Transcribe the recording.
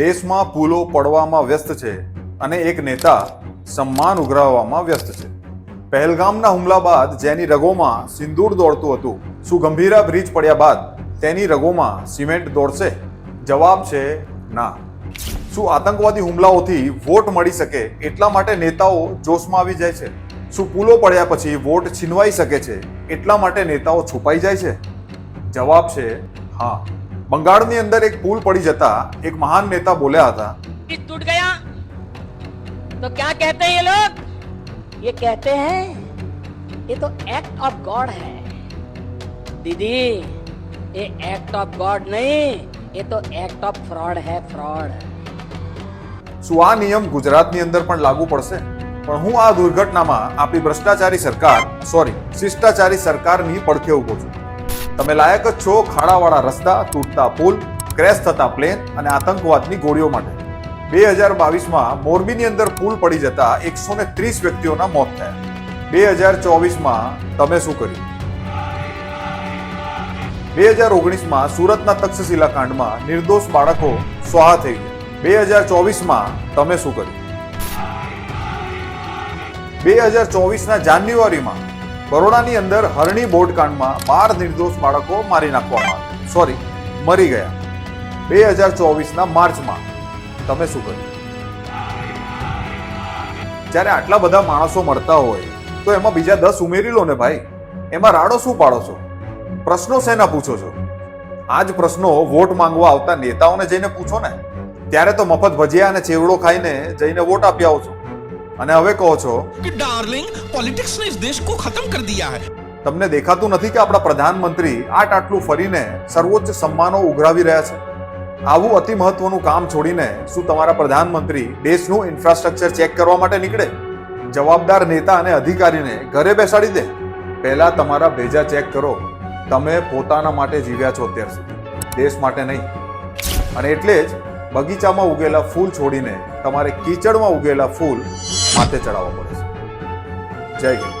દેશમાં પુલો પડવામાં વ્યસ્ત છે અને એક નેતા સન્માન ઉઘરાવવામાં વ્યસ્ત છે. પહેલગામના હુમલા બાદ જેની રગોમાં સિંદૂર દોડતું હતું શું ગંભીરા બ્રિજ પડ્યા બાદ તેની રગોમાં સિમેન્ટ દોડશે? જવાબ છે ના. શું આતંકવાદી હુમલાઓથી વોટ મળી શકે એટલા માટે નેતાઓ જોશમાં આવી જાય છે? શું પુલો પડ્યા પછી વોટ છીનવાઈ શકે છે એટલા માટે નેતાઓ છુપાઈ જાય છે? જવાબ છે હા. બંગાળની અંદર એક પુલ પડી જતા એક મહાન નેતા બોલ્યા હતા ब्रिज टूट गया तो क्या कहते हैं ये लोग ये कहते हैं ये तो एक्ट ऑफ गॉड है दीदी ये एक्ट ऑफ गॉड नहीं ये तो एक्ट ऑफ फ्रॉड है फ्रॉड શું આ નિયમ ગુજરાતની અંદર પણ લાગુ પડશે પણ હું આ દુર્ઘટનામાં આપણી ભ્રષ્ટાચારી સરકાર સોરી શિષ્ટાચારી સરકારની પડખે ઊભો છું તમે લાયક જ છો ખાડાવાળા રસ્તા, તૂટતા પુલ, ક્રેશ થતા પ્લેન અને આતંકવાદની ગોળીઓ માટે. બે હજાર બાવીસમાં મોરબીની અંદર પુલ પડી જતા એકસો ને ત્રીસ વ્યક્તિઓના મોત થયા. બે હજાર ચોવીસમાં તમે શું કર્યું? બે હજાર ઓગણીસમાં સુરતના તક્ષશિલા કાંડમાં નિર્દોષ બાળકો સ્વાહા થઈ ગયા. બે હજાર ચોવીસમાં તમે શું કર્યું? બે હજાર ચોવીસના જાન્યુઆરીમાં બરોડાની અંદર હરણી બોટ કાંડમાં બાર નિર્દોષ બાળકો મારી નાખવામાં આવ્યા. સોરી મરી ગયા. બે હજાર ચોવીસના માર્ચમાં. તમે શું કર્યું જ્યારે આટલા બધા માણસો મળતા હોય, તો એમાં બીજા દસ ઉમેરી લો ને ભાઈ. એમાં રાડો શું પાડો છો? પ્રશ્નો શેના પૂછો છો? આ જ પ્રશ્નો વોટ માંગવા આવતા નેતાઓને જઈને પૂછો ને. ત્યારે તો મફત ભજીયા અને ચેવડો ખાઈને જઈને વોટ આપી આવો છો. અને હવે કહો છો કે ડાર્લિંગ પોલિટિક્સ ને દેશ કો ખતમ કર દિયા હૈ. તમને દેખાતું નથી કે આપણા પ્રધાનમંત્રી આટ આટલું ફરીને સર્વોચ્ચ સન્માનો ઉઘરાવી રહ્યા છે? આવું અતિ મહત્વનું કામ છોડીને શું તમારા પ્રધાનમંત્રી દેશનું ઇન્ફ્રાસ્ટ્રક્ચર ચેક કરવા માટે નીકળે? જવાબદાર નેતા અને અધિકારીને ઘરે બેસાડી દે. પહેલા તમારા ભેજા ચેક કરો. તમે પોતાના માટે જીવ્યા છો અત્યાર સુધી. દેશ માટે નહીં. અને એટલે જ બગીચામાં ઉગેલા ફૂલ છોડીને તમારે કીચડમાં ઉગેલા ફૂલ માથે ચડાવવા પડે છે. જય હિન્દ.